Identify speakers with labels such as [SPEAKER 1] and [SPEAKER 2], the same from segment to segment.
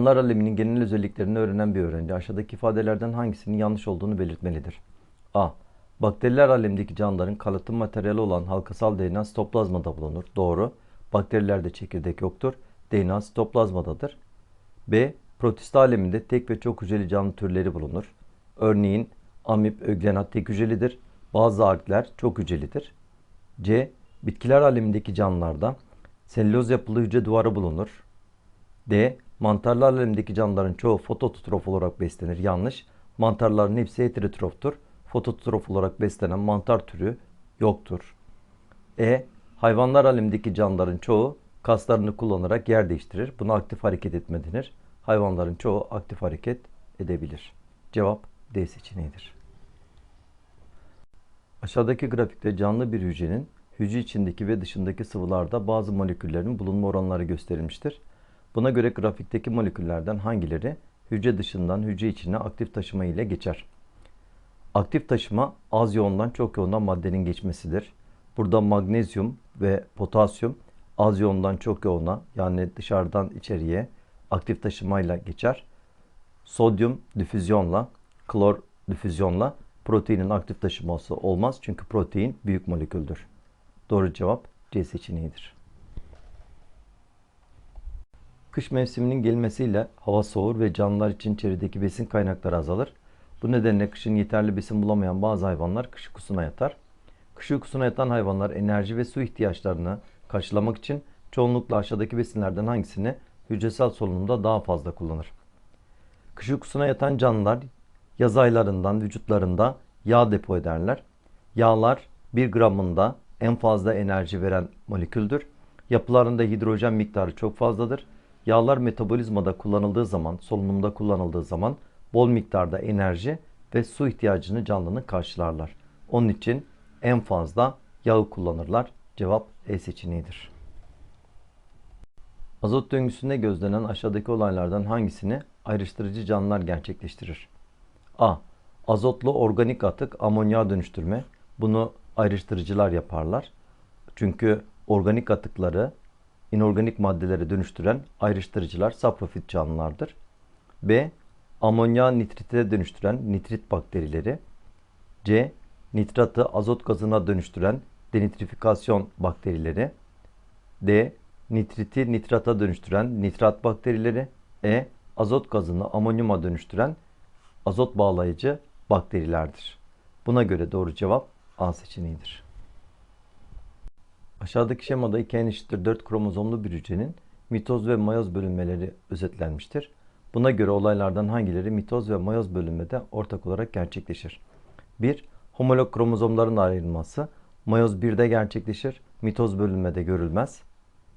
[SPEAKER 1] Canlılar aleminin genel özelliklerini öğrenen bir öğrenci aşağıdaki ifadelerden hangisinin yanlış olduğunu belirtmelidir. A. Bakteriler alemindeki canlıların kalıtım materyali olan halkasal DNA sitoplazmada bulunur. Doğru. Bakterilerde çekirdek yoktur. DNA sitoplazmadadır. B. Protist aleminde tek ve çok hücreli canlı türleri bulunur. Örneğin amip, öglenat tek hücrelidir. Bazı algler çok hücrelidir. C. Bitkiler alemindeki canlılarda selüloz yapılı hücre duvarı bulunur. D. Mantarlar alemindeki canlıların çoğu fototrof olarak beslenir. Yanlış. Mantarların hepsi heterotroftur. Fototrof olarak beslenen mantar türü yoktur. E. Hayvanlar alemindeki canlıların çoğu kaslarını kullanarak yer değiştirir. Buna aktif hareket etme denir. Hayvanların çoğu aktif hareket edebilir. Cevap D seçeneğidir. Aşağıdaki grafikte canlı bir hücrenin hücre içindeki ve dışındaki sıvılarda bazı moleküllerin bulunma oranları gösterilmiştir. Buna göre grafikteki moleküllerden hangileri hücre dışından hücre içine aktif taşıma ile geçer? Aktif taşıma az yoğundan çok yoğundan maddenin geçmesidir. Burada magnezyum ve potasyum az yoğundan çok yoğuna yani dışarıdan içeriye aktif taşımayla geçer. Sodyum difüzyonla, klor difüzyonla proteinin aktif taşıması olmaz. Çünkü protein büyük moleküldür. Doğru cevap C seçeneğidir. Kış mevsiminin gelmesiyle hava soğur ve canlılar için çevredeki besin kaynakları azalır. Bu nedenle kışın yeterli besin bulamayan bazı hayvanlar kış uykusuna yatar. Kış uykusuna yatan hayvanlar enerji ve su ihtiyaçlarını karşılamak için çoğunlukla aşağıdaki besinlerden hangisini hücresel solunumda daha fazla kullanır. Kış uykusuna yatan canlılar yaz aylarından vücutlarında yağ depo ederler. Yağlar 1 gramında en fazla enerji veren moleküldür. Yapılarında hidrojen miktarı çok fazladır. Yağlar metabolizmada kullanıldığı zaman, solunumda kullanıldığı zaman bol miktarda enerji ve su ihtiyacını canlının karşılarlar. Onun için en fazla yağı kullanırlar. Cevap E seçeneğidir. Azot döngüsünde gözlenen aşağıdaki olaylardan hangisini ayrıştırıcı canlılar gerçekleştirir? A. Azotlu organik atık amonyağa dönüştürme. Bunu ayrıştırıcılar yaparlar. Çünkü organik atıkları inorganik maddelere dönüştüren ayrıştırıcılar saprofit canlılardır. B. Amonyağı nitrite dönüştüren nitrit bakterileri. C. Nitratı azot gazına dönüştüren denitrifikasyon bakterileri. D. Nitriti nitrata dönüştüren nitrat bakterileri. E. Azot gazını amonyuma dönüştüren azot bağlayıcı bakterilerdir. Buna göre doğru cevap A seçeneğidir. Aşağıdaki şemada 2 n eşittir 4 kromozomlu bir hücrenin mitoz ve mayoz bölünmeleri özetlenmiştir. Buna göre olaylardan hangileri mitoz ve mayoz bölünmede ortak olarak gerçekleşir? 1. Homolog kromozomların ayrılması mayoz 1'de gerçekleşir, mitoz bölünmede görülmez.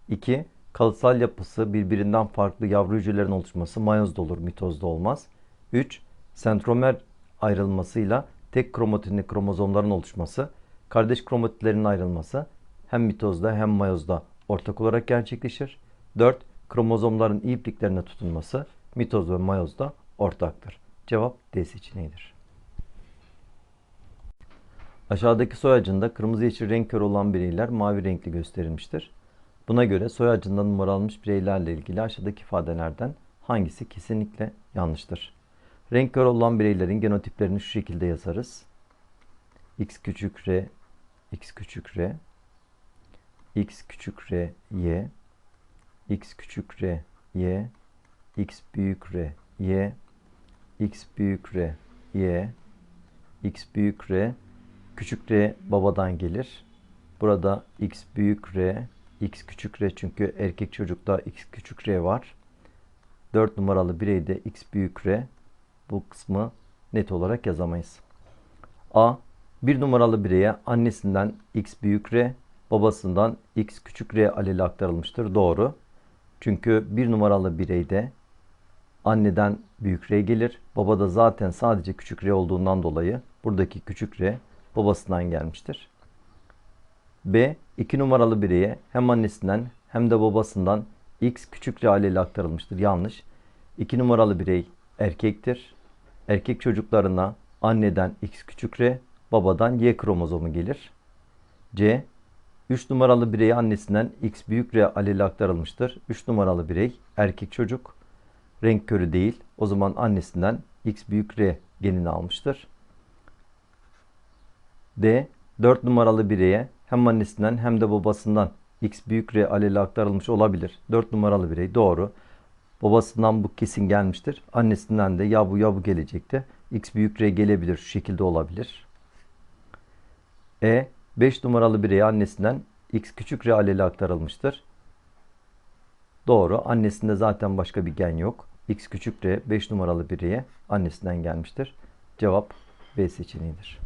[SPEAKER 1] 2. Kalıtsal yapısı birbirinden farklı yavru hücrelerin oluşması mayozda olur, mitozda olmaz. 3. Sentromer ayrılmasıyla tek kromatinli kromozomların oluşması, kardeş kromatitlerin ayrılması hem mitozda hem mayozda ortak olarak gerçekleşir. 4. Kromozomların ipliklerine tutunması mitoz ve mayozda ortaktır. Cevap D seçeneğidir. Aşağıdaki soy ağacında kırmızı yeşil renk körü olan bireyler mavi renkli gösterilmiştir. Buna göre soy ağacında numaralanmış bireylerle ilgili aşağıdaki ifadelerden hangisi kesinlikle yanlıştır? Renk kör olan bireylerin genotiplerini şu şekilde yazarız. X küçük r, X küçük r, X küçük r, y, X küçük r, y, X büyük r, y, X büyük r, y, X büyük r, küçük r babadan gelir. Burada X büyük r, X küçük r çünkü erkek çocukta X küçük r var. 4 numaralı bireyde X büyük r bu kısmı net olarak yazamayız. A. Bir numaralı bireye annesinden x büyük r, babasından x küçük r aleli aktarılmıştır. Doğru. Çünkü bir numaralı bireyde anneden büyük r gelir. Babada zaten sadece küçük r olduğundan dolayı buradaki küçük r babasından gelmiştir. B. 2 numaralı bireye hem annesinden hem de babasından x küçük r aleli aktarılmıştır. Yanlış. 2 numaralı birey erkektir. Erkek çocuklarına anneden X küçük R, babadan Y kromozomu gelir. C. 3 numaralı birey annesinden X büyük R aleli aktarılmıştır. 3 numaralı birey erkek çocuk. renk körü değil. O zaman annesinden X büyük R genini almıştır. D. 4 numaralı bireye hem annesinden hem de babasından X büyük R aleli aktarılmış olabilir. 4 numaralı birey doğru. Babasından bu kesin gelmiştir. Annesinden de ya bu ya bu gelecekti. X büyük R gelebilir. Şu şekilde olabilir. E. 5 numaralı bireye annesinden X küçük R aleli aktarılmıştır. Doğru. Annesinde zaten başka bir gen yok. X küçük R 5 numaralı bireye annesinden gelmiştir. Cevap B seçeneğidir.